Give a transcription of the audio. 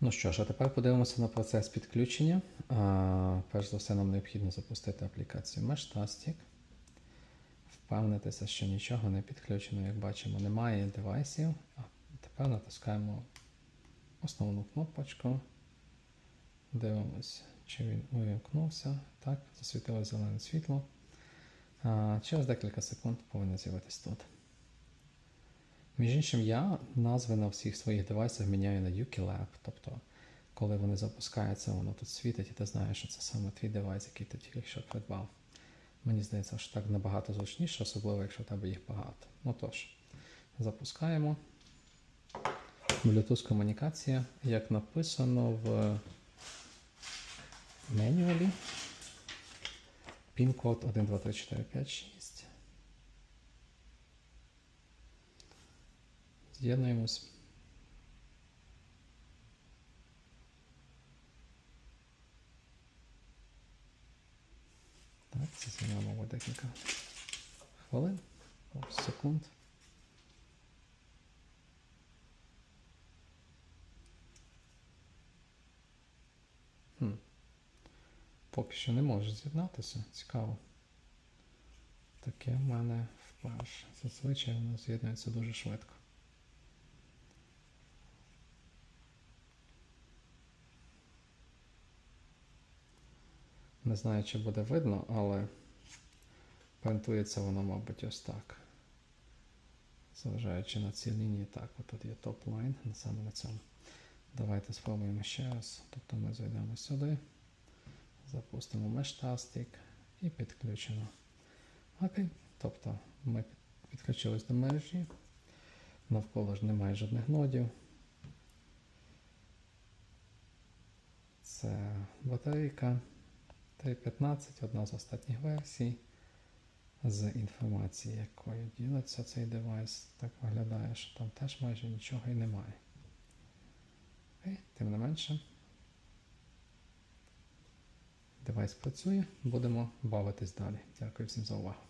Ну що ж, а тепер подивимося на процес підключення. А, перш за все, нам необхідно запустити аплікацію Meshtastic. Впевнитися, що нічого не підключено, як бачимо, немає девайсів. А тепер натискаємо основну кнопочку. Дивимось, чи він увімкнувся. Так, засвітило зелене світло. А, через декілька секунд повинен з'явитись тут. Між іншим, я назви на всіх своїх девайсах міняю на UKLab. Тобто, коли вони запускаються, воно тут світить, і ти знаєш, що це саме твій девайс, який ти тільки що придбав. Мені здається, що так набагато зручніше, особливо якщо в тебе їх багато. Ну тож, запускаємо. Bluetooth комунікація, як написано в менюалі. Пін-код 1, 2, 3, 4, 5, 6. З'єднуємось. Так, це займає, мабуть, декілька хвилин, секунд. Хм. Поки що не може з'єднатися. Цікаво. Таке в мене вперше. Зазвичай воно з'єднується дуже швидко. Не знаю, чи буде видно, але принтується воно, мабуть, ось так. Зважаючи на ці лінії, так, от тут є топ-лайн, саме на цьому. Давайте спробуємо ще раз. Тобто ми зайдемо сюди, запустимо Meshtastic і підключено. Окей. Тобто ми підключились до мережі. Навколо ж немає жодних нодів. Це батарейка. 3.15, одна з останніх версій. З інформації, якою ділиться цей девайс, так виглядає, що там теж майже нічого і немає. І, тим не менше, девайс працює, будемо бавитись далі. Дякую всім за увагу.